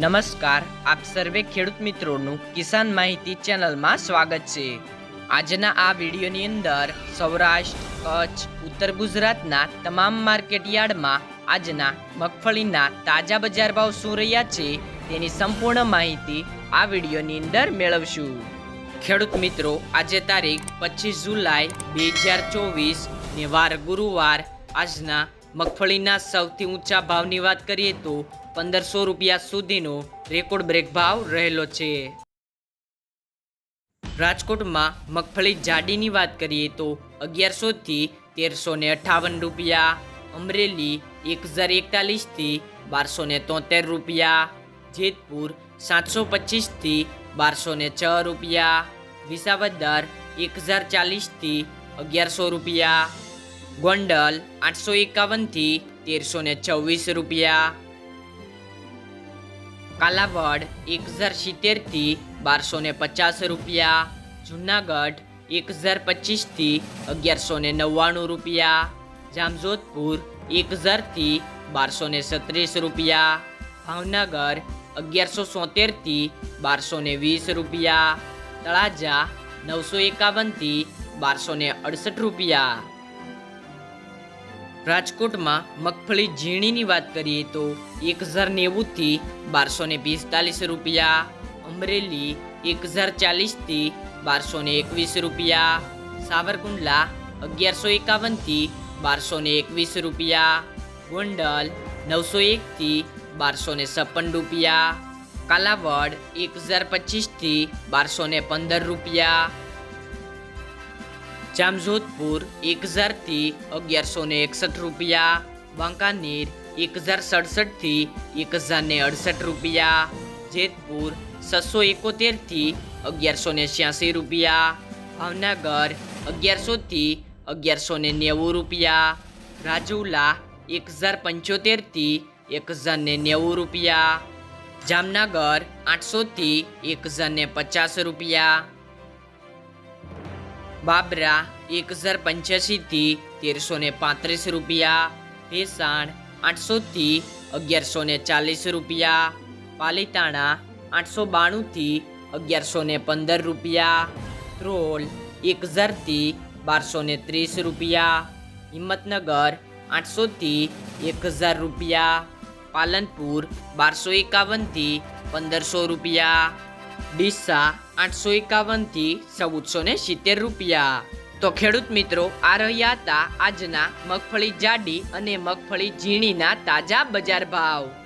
નમસ્કાર, આપ સર્વે ખેડૂત મિત્રોનું કિસાન માહિતી ચેનલમાં સ્વાગત છે. આજના આ વિડીયોની અંદર સૌરાષ્ટ્ર, કચ્છ, ઉત્તર ગુજરાતના તમામ માર્કેટ યાર્ડમાં આજના મગફળીના તાજા બજાર ભાવ શું રહ્યા છે તેની સંપૂર્ણ માહિતી આ વિડીયોની અંદર મેળવશું. ખેડૂત મિત્રો, આજે તારીખ પચીસ જુલાઈ બે હજાર ચોવીસ ને વાર ગુરુવાર આજના મગફળીના સૌથી ઊંચા ભાવની વાત કરીએ તો પંદરસો રૂપિયા સુધીનો રેકોર્ડ બ્રેક ભાવ રહેલો છે. રાજકોટમાં મગફળી જાડીની વાત કરીએ તો અગિયારસોથી તેરસો ને અઠાવન રૂપિયા, અમરેલી એક હજાર એકતાલીસથી બારસો ને તોતેર રૂપિયા, જેતપુર સાતસો પચીસથી બારસો ને છ રૂપિયા, વિસાવદર એક હજાર ચાલીસથી અગિયારસો રૂપિયા ગોંડલ આઠસો એકાવનથી તેરસો ને છવ્વીસ રૂપિયા. કાલાવડ એક હજાર સિત્તેરથી બારસો ને પચાસ રૂપિયા. જુનાગઢ એક હજાર પચીસથી અગિયારસો ને નવ્વાણું રૂપિયા. જામજોધપુર એક હજારથી બારસો ને સત્રીસ રૂપિયા. ભાવનગર અગિયારસો સોતેરથી બારસો ને વીસ રૂપિયા. તળાજા નવસો એકાવનથી બારસો ને અડસઠ રૂપિયા. રાજકોટમાં મગફળી ઝીણીની વાત કરીએ તો એક હજાર નેવુંથી બારસો ને પિસ્તાલીસ રૂપિયા, અમરેલી એક હજાર ચાલીસથી બારસો ને એકવીસ રૂપિયા, સાવરકુંડલા અગિયારસો એકાવનથી બારસો ને એકવીસ રૂપિયા, ગોંડલ નવસો એકથી બારસો ને છપ્પન રૂપિયા, કાલાવડ એક હજાર પચીસથી બારસો ને પંદર રૂપિયા જામજોધપુર એક હજારથી અગિયારસો ને એકસઠ રૂપિયા, વાંકાનેર એક હજાર સડસઠથી એક હજાર ને અડસઠ રૂપિયા, જેતપુર છસો એકોતેરથી અગિયારસો ને છ્યાસી રૂપિયા, ભાવનગર અગિયારસોથી અગિયારસો ને નેવું રૂપિયા, રાજુલા એક હજાર પંચોતેરથી એક હજાર ને નેવું રૂપિયા, જામનગર આઠસોથી એક હજાર ને પચાસ રૂપિયા બાબરા એક હજાર પંચ્યાસીથી તેરસો ને પાંત્રીસ રૂપિયા. ભેસાણ આઠસોથી અગિયારસો ને ચાલીસ રૂપિયા. પાલીતાણા આઠસો બાણુંથી અગિયારસો ને પંદર રૂપિયા. ત્રોલ એક હજારથી બારસો ને ત્રીસ રૂપિયા. હિંમતનગર આઠસોથી એક હજાર રૂપિયા. પાલનપુર બારસો એકાવનથી પંદરસો રૂપિયા. ડીસા આઠસો એકાવનથી ચૌદસો ને સિત્તેર રૂપિયા. તો ખેડૂત મિત્રો, આ રહ્યા હતા આજના મગફળી જાડી અને મગફળી ઝીણીના તાજા બજાર ભાવ.